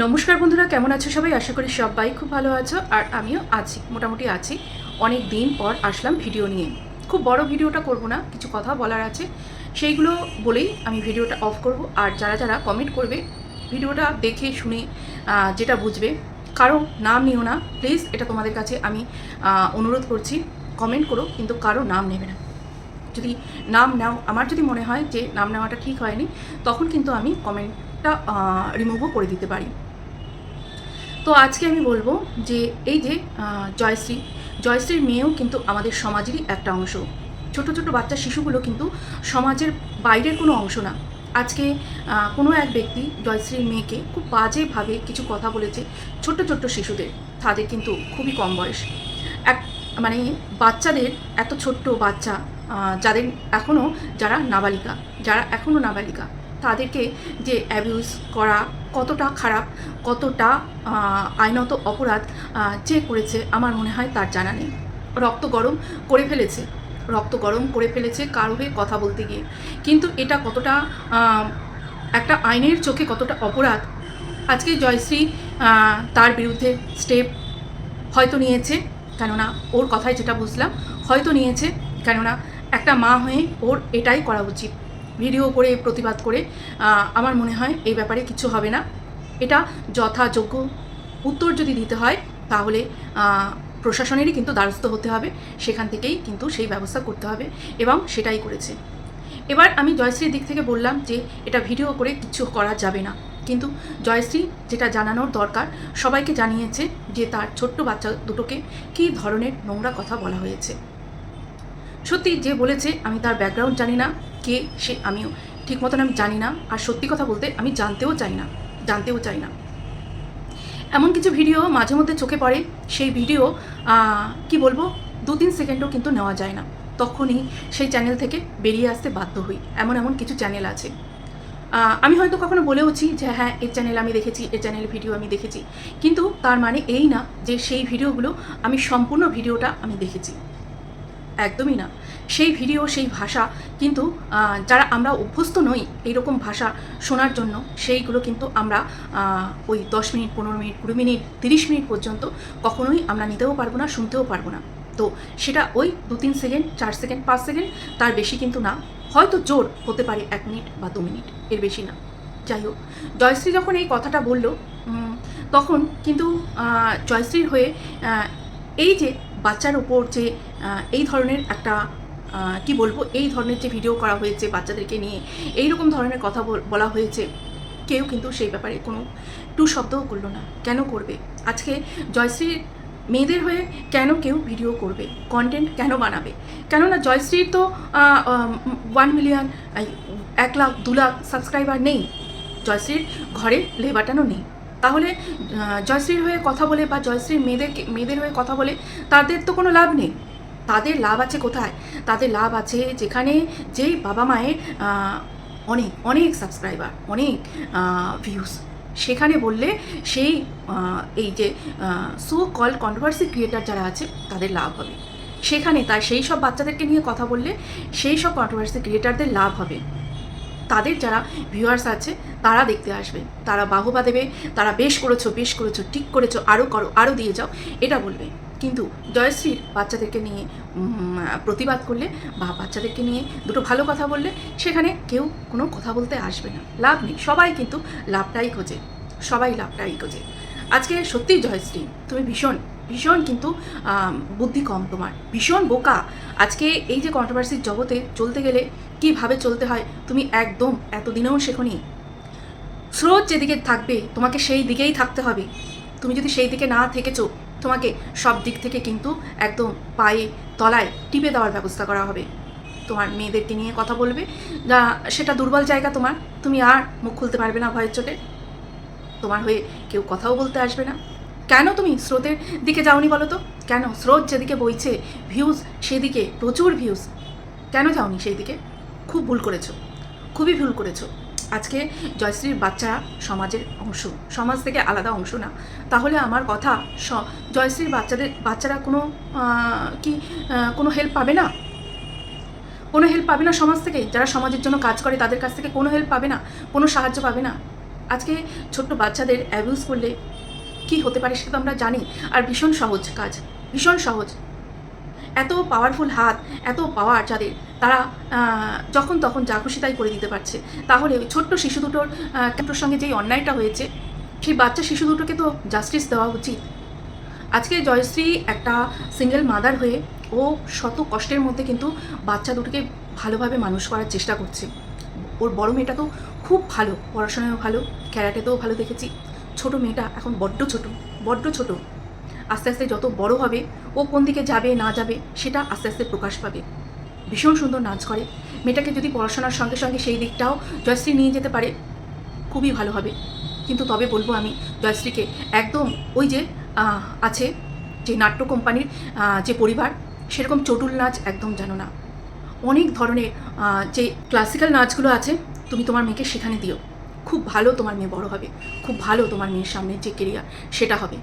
নমস্কার বন্ধুরা, কেমন আছো সবাই? আশা করি সবাই খুব ভালো আছো। আর আমিও আছি, মোটামুটি আছি। অনেক দিন পর আসলাম ভিডিও নিয়ে। খুব বড় ভিডিওটা করব না, কিছু কথা বলার আছে। সেইগুলো বলেই আমি ভিডিওটা অফ করব। আর যারা যারা কমেন্ট করবে, ভিডিওটা দেখে, শুনে যেটা বুঝবে, কারও নাম নিও না। প্লিজ এটা তোমাদের কাছে আমি অনুরোধ করছি। কমেন্ট করো, কিন্তু কারও নাম নেবে না। যদি নাম নাও, আমার যদি মনে হয় যে নাম নেওয়াটা ঠিক হয়নি, তখন কিন্তু আমি কমেন্টটা রিমুভও করে দিতে পারি। তো আজকে আমি বলব যে, এই যে জয়শ্রী, জয়শ্রীর মেয়েও কিন্তু আমাদের সমাজেরই একটা অংশ। ছোট ছোট বাচ্চা শিশুগুলো কিন্তু সমাজের বাইরের কোনো অংশ না। আজকে কোনো এক ব্যক্তি জয়শ্রীর মেয়েকে খুব বাজেভাবে কিছু কথা বলেছে ছোট্ট ছোট্ট শিশুদের। তাদের কিন্তু খুবই কম বয়স। এক মানে বাচ্চাদের এত ছোট্ট বাচ্চা যাদের এখনও যারা নাবালিকা, যারা এখনও নাবালিকা তাদেরকে যে অ্যাবিউজ করা কতটা খারাপ, কতটা আইনত অপরাধ যে করেছে আমার মনে হয় তার জানা নেই। রক্ত গরম করে ফেলেছে, রক্ত গরম করে ফেলেছে কারও হয়ে কথা বলতে গিয়ে। কিন্তু এটা কতটা একটা আইনের চোখে কতটা অপরাধ। আজকে জয়শ্রী তার বিরুদ্ধে স্টেপ হয়তো নিয়েছে, কেননা ওর কথায় যেটা বুঝলাম, হয়তো নিয়েছে, কেননা একটা মা হয়ে ওর এটাই করা উচিত। ভিডিও করে, প্রতিবাদ করে আমার মনে হয় এই ব্যাপারে কিছু হবে না। এটা যথাযোগ্য উত্তর যদি দিতে হয়, তাহলে প্রশাসনেরই কিন্তু দ্বারস্থ হতে হবে। সেখান থেকেই কিন্তু সেই ব্যবস্থা করতে হবে এবং সেটাই করেছে। এবার আমি জয়শ্রীর দিক থেকে বললাম যে, এটা ভিডিও করে কিছু করা যাবে না। কিন্তু জয়শ্রী যেটা জানানোর দরকার, সবাইকে জানিয়েছে যে তার ছোট্ট বাচ্চা দুটোকে কী ধরনের নোংরা কথা বলা হয়েছে। সত্যি যে বলেছে, আমি তার ব্যাকগ্রাউন্ড জানি না, কে সে আমিও ঠিক মতন আমি জানি না, আর সত্যি কথা বলতে আমি জানতেও চাই না, জানতেও চাই না। এমন কিছু ভিডিও মাঝে মধ্যে চোখে পড়ে, সেই ভিডিও কি বলব দু তিন সেকেন্ডও কিন্তু নেওয়া যায় না। তখনই সেই চ্যানেল থেকে বেরিয়ে আসতে বাধ্য হই, এমন এমন কিছু চ্যানেল আছে। আমি হয়তো কখনো বলেওছি যে হ্যাঁ এই চ্যানেল আমি দেখেছি এই চ্যানেল ভিডিও আমি দেখেছি, কিন্তু তার মানে এই না যে, সেই ভিডিওগুলো আমি সম্পূর্ণ ভিডিওটা আমি দেখেছি। একদমই না। সেই ভিডিও, সেই ভাষা কিন্তু যারা আমরা অভ্যস্ত নই এইরকম ভাষা শোনার জন্য, সেইগুলো কিন্তু আমরা ওই দশ মিনিট, পনেরো মিনিট, কুড়ি মিনিট, তিরিশ মিনিট পর্যন্ত কখনোই আমরা নিতেও পারব না, শুনতেও পারব না। তো সেটা ওই দু তিন সেকেন্ড, চার সেকেন্ড, পাঁচ সেকেন্ড, তার বেশি কিন্তু না। হয়তো জোর হতে পারে এক মিনিট বা দু মিনিট, এর বেশি না। যাই হোক, জয়শ্রী যখন এই কথাটা বলল তখন কিন্তু জয়শ্রীর হয়ে এই যে বাচ্চার ওপর যে এই ধরনের একটা কি বলব, এই ধরনের যে ভিডিও করা হয়েছে বাচ্চাদেরকে নিয়ে এই রকম ধরনের কথা বলা হয়েছে, কেউ কিন্তু সেই ব্যাপারে কোনো টু শব্দও করল না। কেন করবে? আজকে জয়শ্রীর মেয়েদের হয়ে কেন কেউ ভিডিও করবে? কন্টেন্ট কেন বানাবে? কেননা জয়শ্রীর তো ওয়ান মিলিয়ন এক লাখ, দু লাখ সাবস্ক্রাইবার নেই। জয়শ্রীর ঘরে লেবাটানো নেই। তাহলে জয়শ্রীর হয়ে কথা বলে বা জয়শ্রীর মেয়েদেরকে, মেয়েদের হয়ে কথা বলে তাদের তো কোনো লাভ নেই। তাদের লাভ আছে কোথায়? তাদের লাভ আছে যেখানে যেই বাবা মায়ের অনেক অনেক সাবস্ক্রাইবার অনেক ভিউস সেখানে বললে সেই এই যে সো কল কন্ট্রোভার্সি ক্রিয়েটার যারা আছে, তাদের লাভ হবে। সেখানে তাই সেই সব বাচ্চাদেরকে নিয়ে কথা বললে সেই সব কন্ট্রোভার্সি ক্রিয়েটারদের লাভ হবে। তাদের যারা ভিউয়ার্স আছে, তারা দেখতে আসবে। তারা বাহবা দেবে, তারা বেশ করেছ বেশ করেছ, ঠিক করেছ আরও করো আরও দিয়ে যাও, এটা বলবে। কিন্তু জয়শ্রীর বাচ্চাদেরকে নিয়ে প্রতিবাদ করলে, বা বাচ্চাদেরকে নিয়ে দুটো ভালো কথা বললে, সেখানে কেউ কোনো কথা বলতে আসবে না। লাভ নেই। সবাই কিন্তু লাভটাই খোঁজে। সবাই লাভটাই খোঁজে। আজকে সত্যিই জয়শ্রী, তুমি ভীষণ ভীষণ কিন্তু বুদ্ধি কম তোমার। ভীষণ বোকা। আজকে এই যে কন্ট্রোভার্সির জগতে চলতে গেলে কীভাবে চলতে হয়, তুমি একদম এতদিনেও শেখনি। স্রোত যেদিকে থাকবে, তোমাকে সেই দিকেই থাকতে হবে। তুমি যদি সেই দিকে না থেকেছো, তোমাকে সব দিক থেকে কিন্তু একদম পায়ে, তলায় টিপে দেওয়ার ব্যবস্থা করা হবে। তোমার মেয়েদেরকে নিয়ে কথা বলবে। যা, সেটা দুর্বল জায়গা তোমার। তুমি আর মুখ খুলতে পারবে না ভয়ের চোটে। তোমার হয়ে কেউ কথাও বলতে আসবে না। কেন তুমি স্রোতের দিকে যাওনি বলো তো? কেন স্রোত যেদিকে বইছে ভিউজ সেদিকে, প্রচুর ভিউজ কেন যাওনি সেই দিকে খুব ভুল করেছ, খুবই ভুল করেছ। আজকে জয়শ্রীর বাচ্চারা সমাজের অংশ, সমাজ থেকে আলাদা অংশ না। তাহলে আমার কথা জয়শ্রীর বাচ্চাদের, বাচ্চারা কোনো কি কোনো হেল্প পাবে না? কোনো হেল্প পাবে না সমাজ থেকে? যারা সমাজের জন্য কাজ করে তাদের কাছ থেকে কোনো হেল্প পাবে না? কোনো সাহায্য পাবে না? আজকে ছোট্ট বাচ্চাদের অ্যাবিউজ করলে কি হতে পারে সেটা তো আমরা জানি। আর ভীষণ সহজ কাজ, ভীষণ সহজ। এত পাওয়ারফুল হাত, এত পাওয়ার যাদের, তারা যখন তখন যা খুশি তাই করে দিতে পারছে। তাহলে ওই ছোট্ট শিশু দুটোর দুটোর সঙ্গে যেই অন্যায়টা হয়েছে, সেই বাচ্চা শিশু দুটোকে তো জাস্টিস দেওয়া উচিত। আজকে জয়শ্রী একটা সিঙ্গেল মাদার হয়ে, ও শত কষ্টের মধ্যে কিন্তু বাচ্চা দুটোকে ভালোভাবে মানুষ করার চেষ্টা করছে। ওর বড় মেয়েটা তো খুব ভালো, পড়াশোনায়ও ভালো, ক্যারাটেতেও ভালো দেখেছি। ছোট মেয়েটা এখন বড্ড ছোট বড্ড ছোট। আস্তে আস্তে যত বড় হবে, ও কোন দিকে যাবে, না যাবে, সেটা আস্তে আস্তে প্রকাশ পাবে। ভীষণ সুন্দর নাচ করে। মেয়েটাকে যদি পড়াশোনার সঙ্গে সঙ্গে সেই দিকটাও জয়শ্রী নিয়ে যেতে পারে, খুবই ভালো হবে। কিন্তু তবে বলব আমি, জয়শ্রীকে একদম ওই যে আছে, যে নাট্য কোম্পানির যে পরিবার, সেরকম চটুল নাচ একদম জানো না। অনেক ধরনের যে ক্লাসিক্যাল নাচগুলো আছে, তুমি তোমার মেয়েকে সেখানে দিও। খুব ভালো তোমার মেয়ে বড় হবে, খুব ভালো তোমার মেয়ের সামনে যে কেরিয়ার সেটা হবে।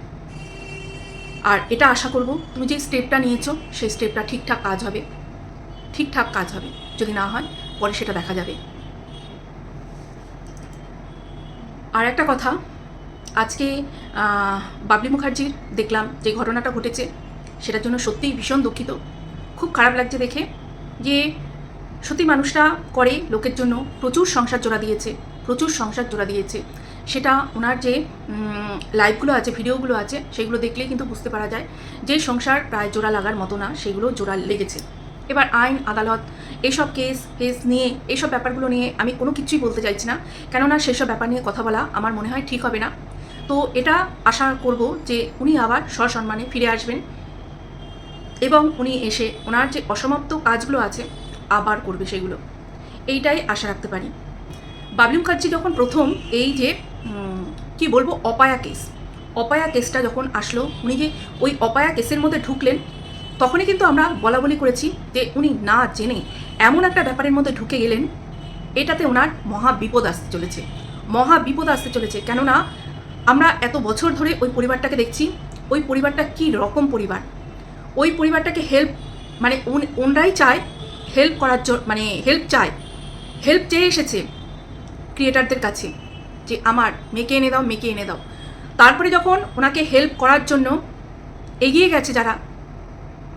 আর এটা আশা করব, তুমি যে স্টেপটা নিয়েছো, সেই স্টেপটা ঠিকঠাক কাজ হবে। ঠিকঠাক কাজ হবে, যদি না হয়, পরে সেটা দেখা যাবে। আর একটা কথা, আজকে বাবলি মুখার্জির দেখলাম যে ঘটনাটা ঘটেছে, সেটার জন্য সত্যিই ভীষণ দুঃখিত। খুব খারাপ লাগছে দেখে যে সত্যি মানুষটা করে, লোকের জন্য প্রচুর সংসার জোড়া দিয়েছে। প্রচুর সংসার জোড়া দিয়েছে। সেটা ওনার যে লাইভগুলো আছে ভিডিওগুলো আছে, সেগুলো দেখলেই কিন্তু বুঝতে পারা যায় যে সংসার প্রায় জোড়া লাগার মতো না, সেগুলো জোড়া লেগেছে। এবার আইন, আদালত এইসব কেস কেস নিয়ে এইসব ব্যাপারগুলো নিয়ে আমি কোনো কিছুই বলতে চাইছি না। কেননা সেসব ব্যাপার নিয়ে কথা বলা আমার মনে হয় ঠিক হবে না। তো এটা আশা করব যে উনি আবার সসম্মানে ফিরে আসবেন এবং উনি এসে ওনার যে অসমাপ্ত কাজগুলো আছে, আবার করবে সেগুলো। এইটাই আশা রাখতে পারি। বাবলি মুখার্জি যখন প্রথম এই যে কি বলব, অপায়া কেস, অপায়া কেসটা যখন আসলো, উনি যে ওই অপায়া কেসের মধ্যে ঢুকলেন, তখনই কিন্তু আমরা বলা বলি করেছি যে উনি না জেনে এমন একটা ব্যাপারের মধ্যে ঢুকে গেলেন, এটাতে ওনার মহা বিপদ আসতে চলেছে। মহা বিপদ আসতে চলেছে। কেননা, আমরা এত বছর ধরে ওই পরিবারটাকে দেখছি, ওই পরিবারটা কি রকম পরিবার? ওই পরিবারটাকে হেল্প মানে ওনরাই চায় হেল্প করার জন্য মানে হেল্প চায়। হেল্প চেয়ে এসেছে। ক্রিয়েটারদের কাছে যে, আমার, মেয়েকে এনে দাও, মেয়েকে এনে দাও। তারপরে যখন ওনাকে হেল্প করার জন্য এগিয়ে গেছে যারা,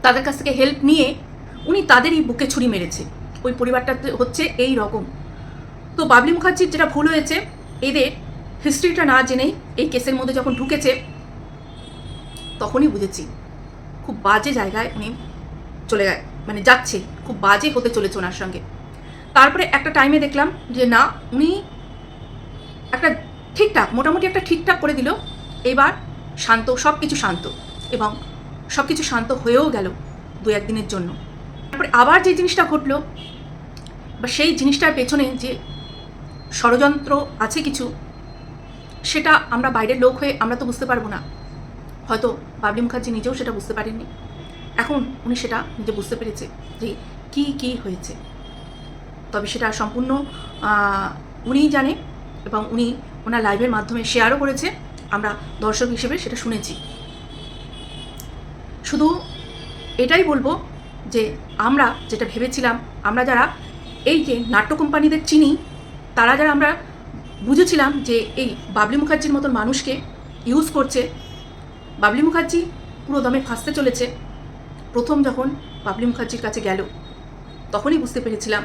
তাদের কাছ থেকে হেল্প নিয়ে উনি তাদেরই বুকে ছুরি মেরেছে। ওই পরিবারটা হচ্ছে এই রকম। তো বাবলি মুখার্জির যেটা ভুল হয়েছে, এদের হিস্ট্রিটা না জেনেই এই কেসের মধ্যে যখন ঢুকেছে, তখনই বুঝেছি খুব বাজে জায়গায় উনি চলে গে- মানে যাচ্ছে, খুব বাজে হতে চলেছে ওনার সঙ্গে। তারপরে একটা টাইমে দেখলাম যে না, উনি একটা ঠিকঠাক, মোটামুটি একটা ঠিকঠাক করে দিল। এবার শান্ত সব কিছু শান্ত এবং সব কিছু শান্ত হয়েও গেল দু একদিনের জন্য। তারপরে আবার যে জিনিসটা ঘটলো, বা সেই জিনিসটার পেছনে যে ষড়যন্ত্র আছে কিছু, সেটা আমরা বাইরের লোক হয়ে আমরা তো বুঝতে পারব না। হয়তো বাবলি মুখার্জি নিজেও সেটা বুঝতে পারেননি। এখন উনি সেটা নিজে বুঝতে পেরেছে যে কি কি হয়েছে। তবে সেটা সম্পূর্ণ উনিই জানে এবং উনি ওনার লাইভের মাধ্যমে শেয়ারও করেছে। আমরা দর্শক হিসেবে সেটা শুনেছি। শুধু এটাই বলব যে আমরা যেটা ভেবেছিলাম, আমরা যারা এই যে নাট্য কোম্পানিদের চিনি, তারা যারা আমরা বুঝেছিলাম যে এই বাবলি মুখার্জির মতন মানুষকে ইউজ করছে, বাবলি মুখার্জি পুরো দমে ফাঁসতে চলেছে। প্রথম যখন বাবলি মুখার্জির কাছে গেল, তখনই বুঝতে পেরেছিলাম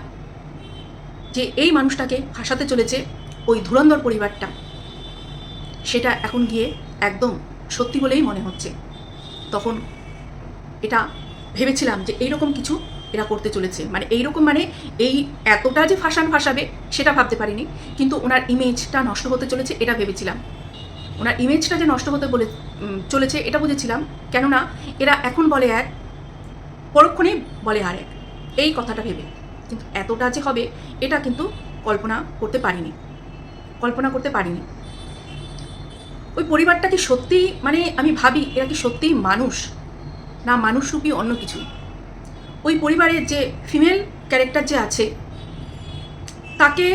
যে এই মানুষটাকে ফাঁসাতে চলেছে ওই ধুরন্ধর পরিবারটা। সেটা এখন গিয়ে একদম সত্যি বলেই মনে হচ্ছে। তখন এটা ভেবেছিলাম যে এইরকম কিছু এরা করতে চলেছে। মানে এইরকম মানে এই এতটা যে ফাঁসান ফাঁসাবে সেটা ভাবতে পারিনি। কিন্তু ওনার ইমেজটা নষ্ট হতে চলেছে এটা ভেবেছিলাম। ওনার ইমেজটা যে নষ্ট হতে বলে চলেছে এটা বুঝেছিলাম। কেননা এরা এখন বলে এক, পরক্ষণেই বলে আর এক এই কথাটা ভেবে। কিন্তু এতটা যে হবে, এটা কিন্তু কল্পনা করতে পারিনি। কল্পনা করতে পারিনি। ওই পরিবারটা কি সত্যিই মানে আমি ভাবি, এরা কি সত্যিই মানুষ? না মানুষরূপী অন্য কিছু? ওই পরিবারের যে ফিমেল ক্যারেক্টার যে আছে, তাকে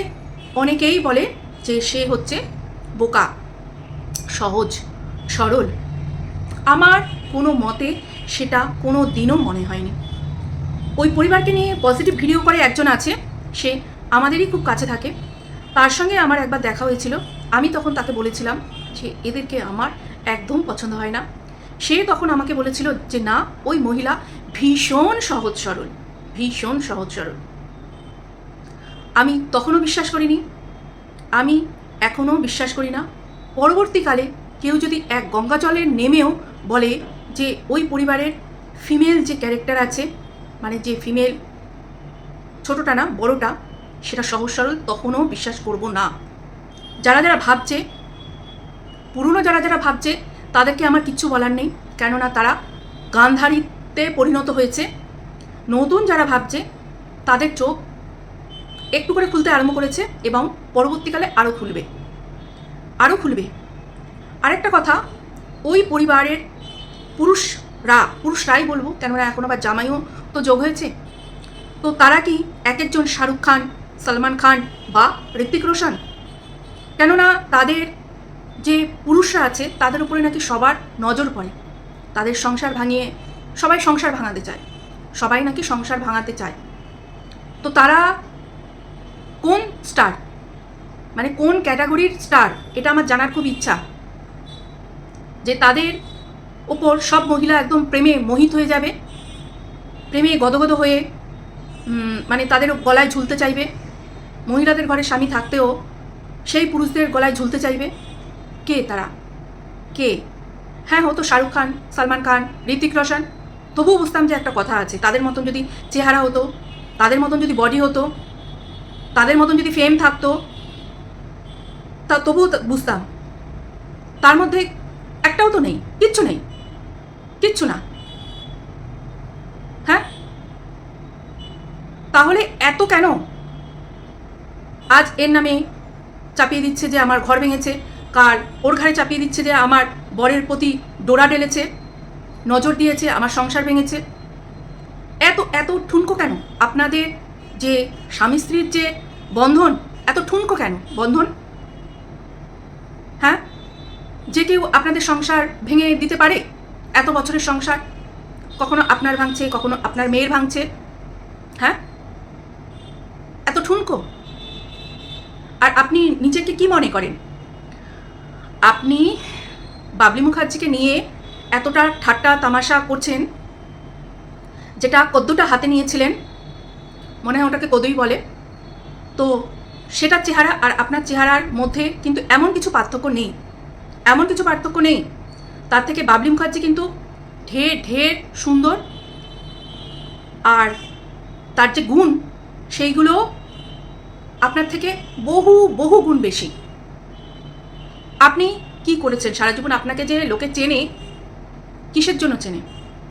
অনেকেই বলে যে সে হচ্ছে বোকা, সহজ, সরল। আমার কোনো মতে সেটা কোনো দিনও মনে হয়নি। ওই পরিবারকে নিয়ে পজিটিভ ভিডিও করে একজন আছে, সে আমাদেরই খুব কাছে থাকে। তার সঙ্গে আমার একবার দেখা হয়েছিল। আমি তখন তাকে বলেছিলাম যে, এদেরকে আমার একদম পছন্দ হয় না। সে তখন আমাকে বলেছিল যে, না, ওই মহিলা ভীষণ সহজ সরল, ভীষণ সহজ সরল। আমি তখনও বিশ্বাস করিনি। আমি এখনও বিশ্বাস করি না। পরবর্তীকালে কেউ যদি এক গঙ্গা জলে নেমেও বলে যে, ওই পরিবারের ফিমেল যে ক্যারেক্টার আছে মানে যে ফিমেল ছোটোটা না, বড়টা, সেটা সহজ সরল তখনও বিশ্বাস করব না। যারা যারা ভাবছে, পুরনো যারা যারা ভাবছে, তাদেরকে আমার কিচ্ছু বলার নেই। কেননা তারা গান্ধারীতে পরিণত হয়েছে। নতুন যারা ভাবছে, তাদের চোখ একটু করে খুলতে আরম্ভ করেছে এবং পরবর্তীকালে আরও খুলবে। আরও খুলবে। আরেকটা কথা, ওই পরিবারের পুরুষরা, পুরুষরাই বলব, কেননা এখন আবার জামাইও তো যোগ হয়েছে? তো তারা কি এক একজন শাহরুখ খান, সলমান খান বা ঋত্বিক রোশন? কেননা তাদের যে পুরুষরা আছে, তাদের উপরে নাকি সবার নজর পড়ে। তাদের সংসার ভাঙিয়ে সবাই সংসার ভাঙাতে চায়। সবাই নাকি সংসার ভাঙাতে চায়। তো তারা কোন স্টার? মানে কোন ক্যাটাগরির স্টার? এটা আমার জানার খুব ইচ্ছা। যে তাদের ওপর সব মহিলা একদম প্রেমে মোহিত হয়ে যাবে। প্রেমে গদগদ হয়ে মানে তাদের গলায় ঝুলতে চাইবে। মহিলাদের ঘরে স্বামী থাকতেও সেই পুরুষদের গলায় ঝুলতে চাইবে। কে তারা? কে? হ্যাঁ হতো শাহরুখ খান, সালমান খান ঋতিক রোশন। তবুও বুঝতাম যে একটা কথা আছে। তাদের মতন যদি চেহারা হতো, তাদের মতন যদি বডি হতো, তাদের মতন যদি ফেম থাকতো, তা তবুও বুঝতাম। তার মধ্যে একটাও তো নেই, কিচ্ছু নেই, কিচ্ছু না হ্যাঁ তাহলে এত কেন? আজ এর নামে চাপিয়ে দিচ্ছে যে আমার ঘর ভেঙেছে, কার ওর ঘাড়ে চাপিয়ে দিচ্ছে যে আমার বরের প্রতি ডোরা ঢেলেছে, নজর দিয়েছে, আমার সংসার ভেঙেছে। এত এত ঠুনকো কেন? আপনাদের যে স্বামী স্ত্রীর যে বন্ধন, এত ঠুনকো কেন? বন্ধন? হ্যাঁ? যে কেউ আপনাদের সংসার ভেঙে দিতে পারে, এত বছরের সংসার, কখনো আপনার ভাঙছে, কখনো আপনার মেয়ের ভাঙছে হ্যাঁ? ঠুনকো আর আপনি নিজেকে কি মনে করেন? আপনি বাবলি মুখার্জিকে নিয়ে এতটা ঠাট্টা তামাশা করছেন, যেটা কদ্দুটা হাতে নিয়েছিলেন, মনে হয় ওটাকে কদুই বলে। তো সেটার চেহারা আর আপনার চেহারার মধ্যে কিন্তু এমন কিছু পার্থক্য নেই, এমন কিছু পার্থক্য নেই। তার থেকে বাবলি মুখার্জি কিন্তু ঢের ঢের সুন্দর। আর তার যে গুণ, সেইগুলো আপনার থেকে বহু বহু গুণ বেশি। আপনি কি করেছেন? সারা জীবন আপনাকে যে লোকে চেনে, কিসের জন্য চেনে?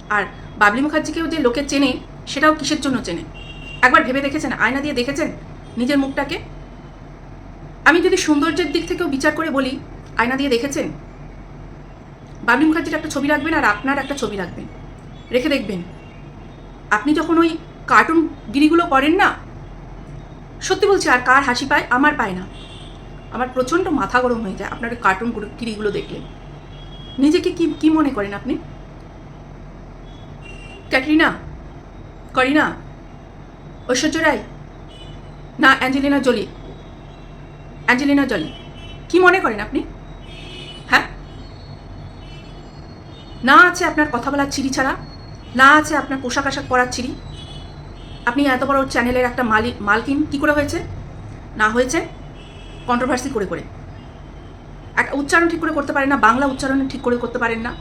আর বাবলি মুখার্জিকেও যে লোকে চেনে, সেটাও কিসের জন্য চেনে? একবার ভেবে দেখেছেন? আয়না দিয়ে দেখেছেন নিজের মুখটাকে? আমি যদি সৌন্দর্যের দিক থেকেও বিচার করে বলি, আয়না দিয়ে দেখেছেন? বাবলি মুখার্জির একটা ছবি রাখবেন আর আপনার একটা ছবি রাখবেন। রেখে দেখবেন। আপনি যখন ওই কার্টুন গিরিগুলো করেন না সত্যি বলছি, আর কার হাসি পায় আমার পায় না। আমার প্রচণ্ড মাথা গরম হয়ে যায় আপনার কার্টুন গিরিগুলো দেখলে। নিজেকে কি কি মনে করেন আপনি? ক্যাটরিনা? করিনা? ঐশ্বর্য রায়? না, অ্যাঞ্জেলিনা জলি। অ্যাঞ্জেলিনা জলি। কি মনে করেন আপনি? হ্যাঁ? না আছে আপনার কথা বলার চিড়ি ছাড়া। না আছে আপনার পোশাক আশাক পরার চিড়ি আপনি এত বড় চ্যানেলের একটা মালিক মালকিন কি করে হয়েছে? না হয়েছে? কন্ট্রোভার্সি করে করে। একটা উচ্চারণ ঠিক করে করতে পারেন না, বাংলা উচ্চারণ ঠিক করে করতে পারেন না।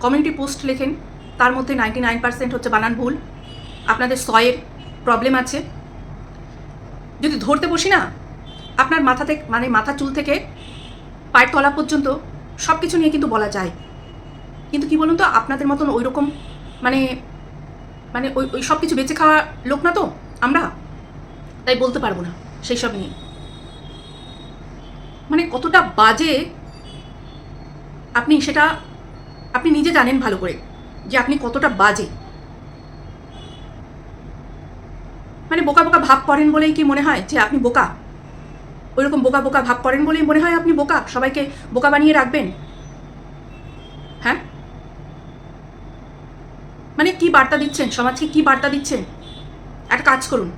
কমিউনিটি পোস্ট লেখেন, তার মধ্যে নাইনটি নাইন পার্সেন্ট হচ্ছে বানান ভুল। আপনাদের সয়ের প্রবলেম আছে। যদি ধরতে বসি না, আপনার মাথা থেকে মানে মাথা চুল থেকে, পায়ের তলা পর্যন্ত সব কিছু নিয়ে কিন্তু বলা যায়। কিন্তু কি বলুন তো, আপনাদের মতন ওই রকম মানে মানে ওই ওই সব কিছু বেঁচে খাওয়া লোক না তো, আমরা? তাই বলতে পারব না সেই সব নিয়ে। মানে কতটা বাজে, আপনি সেটা, আপনি নিজে জানেন ভালো করে যে আপনি কতটা বাজে। মানে বোকা বোকা ভাব করেন বলেই কি মনে হয় যে আপনি বোকা? ওইরকম বোকা বোকা ভাব করেন বলেই মনে হয় আপনি বোকা? সবাইকে বোকা বানিয়ে রাখবেন হ্যাঁ মানে কি বার্তা দিচ্ছেন? সমাজকে কি বার্তা দিচ্ছেন? একটা কাজ করুন।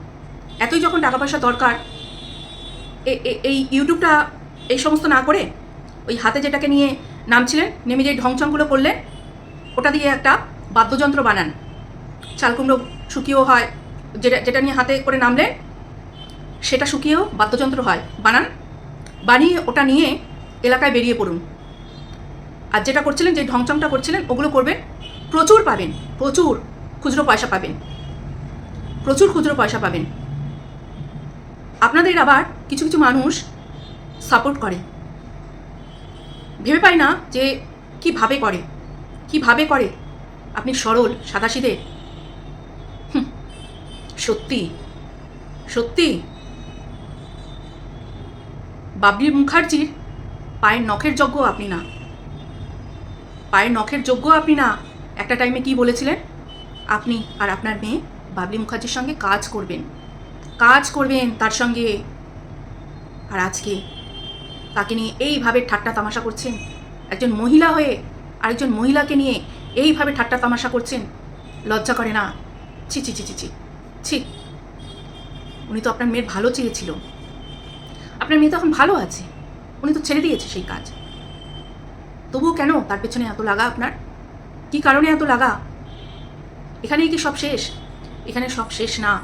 এতই যখন টাকা পয়সা দরকার এই ইউটিউবটা এই সমস্ত না করে, ওই হাতে যেটাকে নিয়ে নামছিলেন, নেমে যে ঢংচংগুলো করলেন, ওটা দিয়ে একটা বাদ্যযন্ত্র বানান। চাল কুমড়ো শুকিয়েও হয়, যেটা যেটা নিয়ে হাতে করে নামলেন, সেটা শুকিয়েও বাদ্যযন্ত্র হয়। বানান, বানিয়ে ওটা নিয়ে এলাকায় বেরিয়ে পড়ুন। আর যেটা করছিলেন, যে ঢংচংটা করছিলেন, ওগুলো করবেন প্রচুর পাবেন প্রচুর খুচরো পয়সা পাবেন। প্রচুর খুচরো পয়সা পাবেন। আপনাদের আবার কিছু কিছু মানুষ সাপোর্ট করে। ভেবে পাই না যে কীভাবে করে কীভাবে করে। আপনি সরল সাদাসিদে হুম, সত্যি সত্যি। বাবলি মুখার্জির পায়ের নখের যোগ্য আপনি না। পায়ের নখের যোগ্য আপনি না। একটা টাইমে কি বলেছিলেন? আপনি আর আপনার মেয়ে বাবলি মুখার্জির সঙ্গে কাজ করবেন। কাজ করবেন তার সঙ্গে। আর আজকে তাকে নিয়ে এইভাবে ঠাট্টা তামাশা করছেন। একজন মহিলা হয়ে আরেকজন মহিলাকে নিয়ে এইভাবে ঠাট্টা তামাশা করছেন। লজ্জা করে না। ছি ছি ছি ছি ছি ছি। উনি তো আপনার মেয়ের ভালো চেয়েছিল। আপনার মেয়ে তো এখন ভালো আছে। উনি তো ছেড়ে দিয়েছে সেই কাজ। তবুও কেন তার পেছনে এত লাগা আপনার? কি কারণে এত লাগা? এখানেই কি সব শেষ? এখানে সব শেষ না।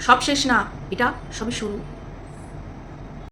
সব শেষ না। এটা সবই শুরু।